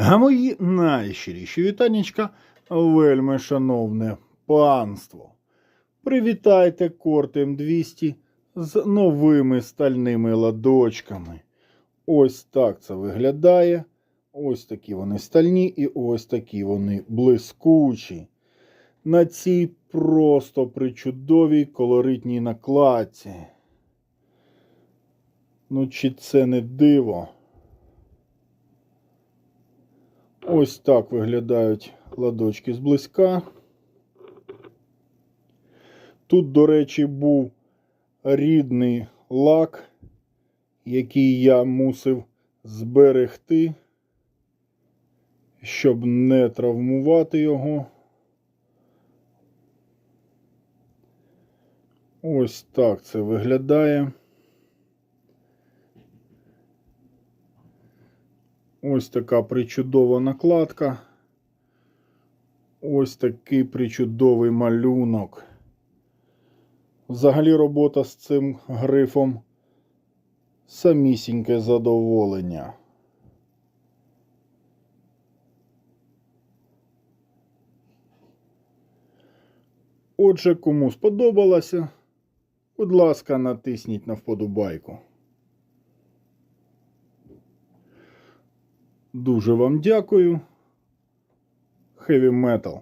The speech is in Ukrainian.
А мої найщиріші вітаннячка, вельми шановне панство. Привітайте Корт М200 з новими стальними ладочками. Ось так це виглядає. Ось такі вони стальні і ось такі вони блискучі. На цій просто причудовій колоритній накладці. Ну, чи це не диво? Ось так виглядають ладочки зблизька. Тут, до речі, був рідний лак, який я мусив зберегти, щоб не травмувати його. Ось так це виглядає. Ось така причудова накладка. Ось такий причудовий малюнок. Взагалі робота з цим грифом самісіньке задоволення. Отже, кому сподобалося, будь ласка, натисніть на вподобайку. Дуже вам дякую. Heavy Metal.